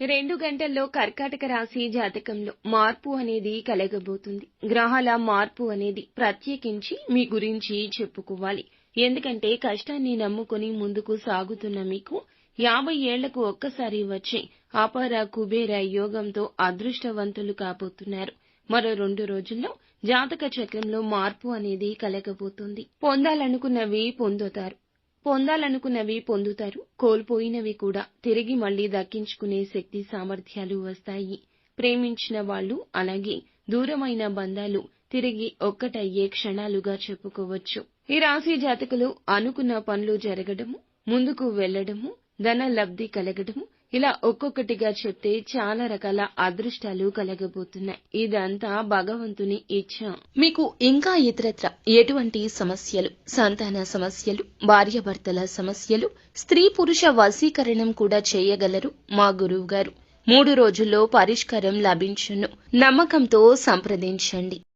రెండు గంటల్లో కర్కాటక రాశి జాతకంలో మార్పు అనేది కలగబోతుంది. గ్రహాల మార్పు అనేది ప్రత్యేకించి మీ గురించి చెప్పుకోవాలి. ఎందుకంటే కష్టాన్ని నమ్ముకొని ముందుకు సాగుతున్న మీకు యాభై ఏళ్ళకు ఒక్కసారి వచ్చే అపార కుబేర యోగంతో అదృష్టవంతులు కాబోతున్నారు. మరో రెండు రోజుల్లో జాతక చక్రంలో మార్పు అనేది కలగబోతుంది. పొందాలనుకున్నవి పొందుతారు. పొందాలనుకున్నవి పొందుతారు. కోల్పోయినవి కూడా తిరిగి మళ్ళీ దక్కించుకునే శక్తి సామర్థ్యాలు వస్తాయి. ప్రేమించిన వాళ్ళు అలాగే దూరమైన బంధాలు తిరిగి ఒక్కటయ్యే క్షణాలుగా చెప్పుకోవచ్చు. ఈ రాశి జాతకులు అనుకున్న పనులు జరగడము ముందుకు వెళ్ళడము ధన లబ్ధి కలగడము ఇలా ఒక్కొక్కటిగా చెప్తే చాలా రకాల అదృష్టాలు కలగబోతున్నాయి. ఇదంతా భగవంతుని ఇచ్చ. మీకు ఇంకా ఇతరత్ర ఎటువంటి సమస్యలు సంతాన సమస్యలు భార్యాభర్తల సమస్యలు స్త్రీ పురుష వశీకరణం కూడా చేయగలరు? మా గురువు గారు మూడు రోజుల్లో పరిష్కారం లభించును. నమ్మకంతో సంప్రదించండి.